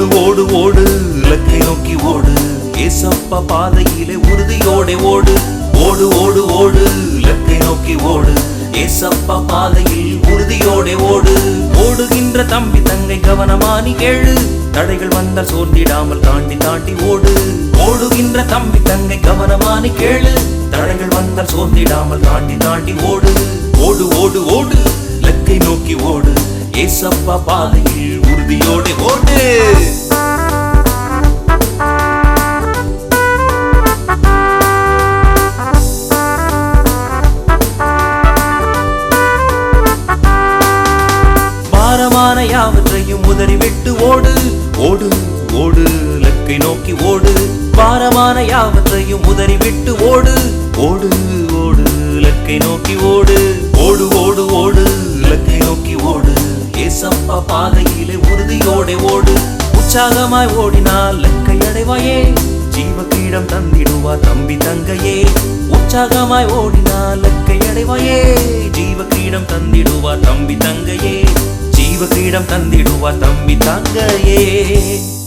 ஓடு ஓடு ஓடு. இலக்கை நோக்கி ஓடு. ஏசப்பா பாதையிலே உறுதியோட ஓடு. ஓடு ஓடு ஓடு. இலக்கை நோக்கி ஓடு. ஏசப்பா பாதையில் உறுதியோட ஓடு. ஓடுகின்ற தம்பி தங்கை கவனமானி கேளு. தடைகள் வந்தால் சோர்ந்திடாமல் தாண்டி தாண்டி ஓடு. ஓடுகின்ற தம்பி தங்கை கவனமானி கேளு. தடைகள் வந்தால் சோர்ந்திடாமல் தாண்டி தாண்டி ஓடு. ஓடு ஓடு ஓடு. ஏசப்பா பாதையில் உறுதியோடு ஓடு. பாரமான யாவற்றையும் உதறி விட்டு ஓடு. ஓடு ஓடு இலக்கை நோக்கி ஓடு. பாரமான யாவற்றையும் உதறி விட்டு ஓடு. ஓடு ஓடு இலக்கை நோக்கி ஓடு. பாதையிலே உறுதியோட ஓடு. உற்சாகமாய் ஓடினால் லக்கை அடைவாயே. ஜீவ கீடம் தந்திடுவா தம்பி தங்கையே. உற்சாகமாய் ஓடினால் லக்கை அடைவாயே. ஜீவ கிரீடம் தந்திடுவா தம்பி தங்கையே. ஜீவ கிரீடம் தந்திடுவா தம்பி தங்கையே.